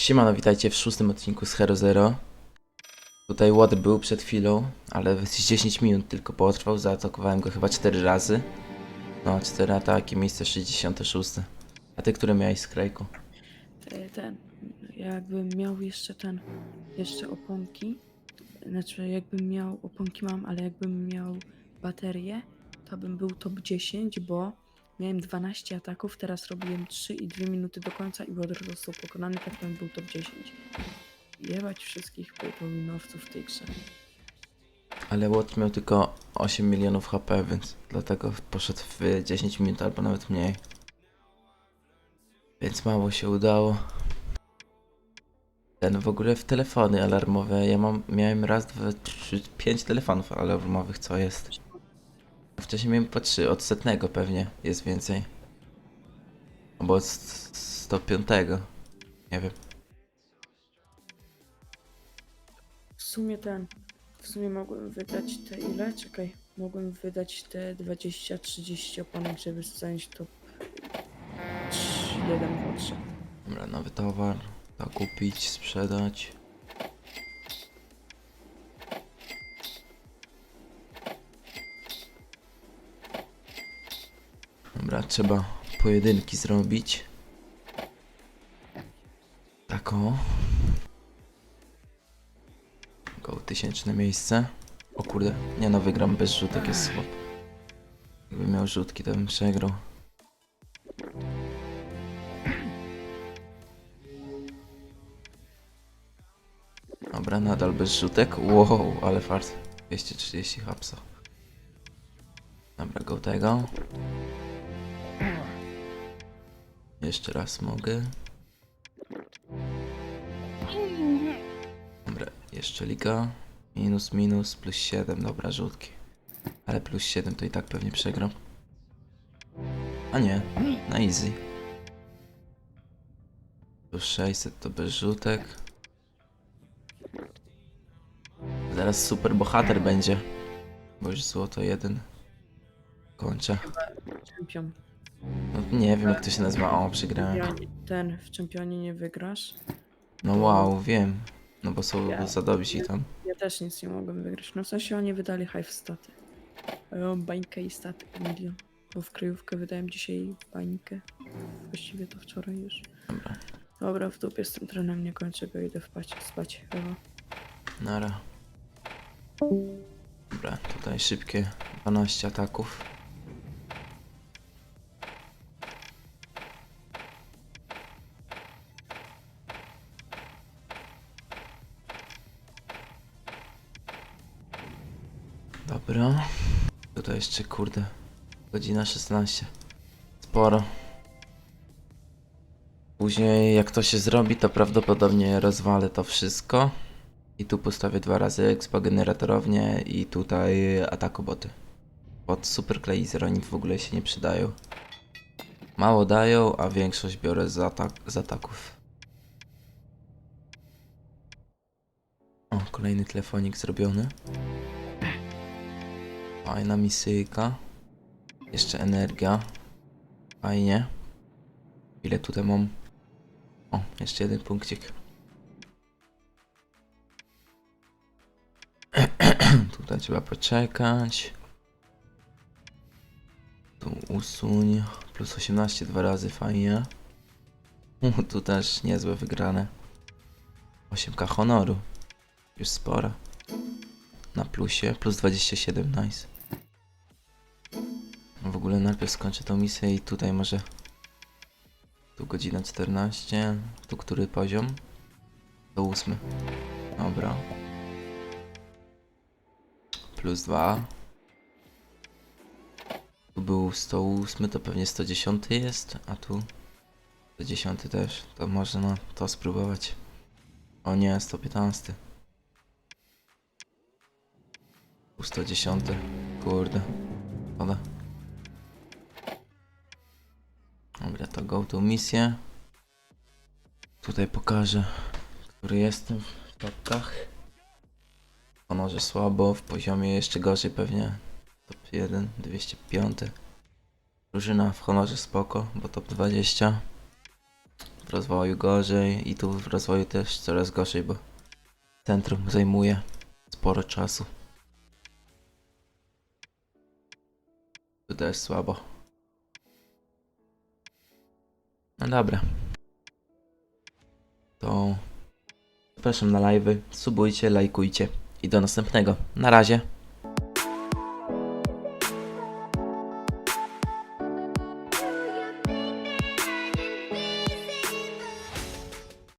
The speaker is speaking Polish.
Siemano, witajcie w szóstym odcinku z Hero Zero. Tutaj Łot był przed chwilą, ale z 10 minut tylko potrwał, zaatakowałem go chyba 4 razy. No, 4 ataki, miejsce 66. A ty, które miałeś z Krajku? E, Ten, jakbym miał jeszcze ten, jeszcze oponki, znaczy jakbym miał, oponki mam, ale jakbym miał baterię, to bym był top 10, bo miałem 12 ataków, teraz robiłem 3 i 2 minuty do końca i Wodor został pokonany, tak bym był top 10. Jebać wszystkich pay-to-winowców w tej grze. Ale Łot miał tylko 8 milionów HP, więc dlatego poszedł w 10 minut albo nawet mniej. Więc mało się udało. Ten w ogóle w telefony alarmowe. Ja mam, miałem raz, dwa, trzy, pięć telefonów alarmowych, co jest. Wcześniej miałem po trzy, od setnego pewnie jest więcej. Albo od 105. Nie wiem. W sumie ten, w sumie mogłem wydać te ile? Czekaj, mogłem wydać te 20-30 oponek, żeby zająć top 1, 2, 3. Dobra, nowy towar. To kupić, sprzedać. Dobra, trzeba pojedynki zrobić. Tak o. Koło tysięczne miejsce. O kurde, nie no, wygram bez rzutek, jest słabo. Jakbym miał rzutki, to bym przegrał. Dobra, nadal bez rzutek. Wow, ale fart. 230 hapsa. Dobra, go tego. Jeszcze raz mogę. Dobra, jeszcze liga. Minus, minus, plus 7. Dobra, rzutki. Ale plus 7 to i tak pewnie przegram. A nie, na easy. Plus 600 to bez rzutek. Zaraz super bohater będzie. Bo już złoto jeden. Kończę. Czempion. No, nie wiem jak to się nazywa. O, przegrałem. Ja, ten w czempionie nie wygrasz. No wow, wiem. No bo są Ja- za dobrzy tam. Ja też nic nie mogłem wygrać. No w sensie oni wydali hive staty. Mam bańkę i statek milion. Bo w kryjówkę wydałem dzisiaj bańkę. Właściwie to wczoraj już. Dobra. Dobra, w dupie z tym trenem nie kończę go, idę wpaść, spać chyba. Nara. Dobra, tutaj szybkie 12 ataków. Dobra. Tutaj jeszcze kurde. Godzina 16. Sporo. Później jak to się zrobi, to prawdopodobnie rozwalę to wszystko. I tu postawię dwa razy expa generatorownię i tutaj atakoboty. Pod super Glazer oni w ogóle się nie przydają. Mało dają, a większość biorę z, atak z ataków. O, kolejny telefonik zrobiony. Fajna misyjka. Jeszcze energia. Fajnie. Ile tutaj mam? O, jeszcze jeden punkcik. Tutaj trzeba poczekać. Tu usuń. Plus 18 dwa razy, fajnie. U, tu też niezłe wygrane. 8k honoru. Już spora. Na plusie. Plus 27, nice. W ogóle najpierw skończę tą misję i tutaj może... Tu godzina 14. Tu który poziom? To ósmy. Dobra. Plus 2. Tu był 108, to pewnie 110 jest, a tu 110 też. To można to spróbować. O nie, 115. Tu 110. Kurde. Szkoda. Dobra, to go tą misję. Tutaj pokażę, który jestem w topkach. Honorze słabo, w poziomie jeszcze gorzej pewnie. Top 1, 205. Drużyna w honorze spoko, bo top 20. w rozwoju gorzej i tu w rozwoju też coraz gorzej, bo centrum zajmuje sporo czasu. Tu też słabo. No dobra. To zapraszam na live'y, subujcie, lajkujcie i do następnego. Na razie.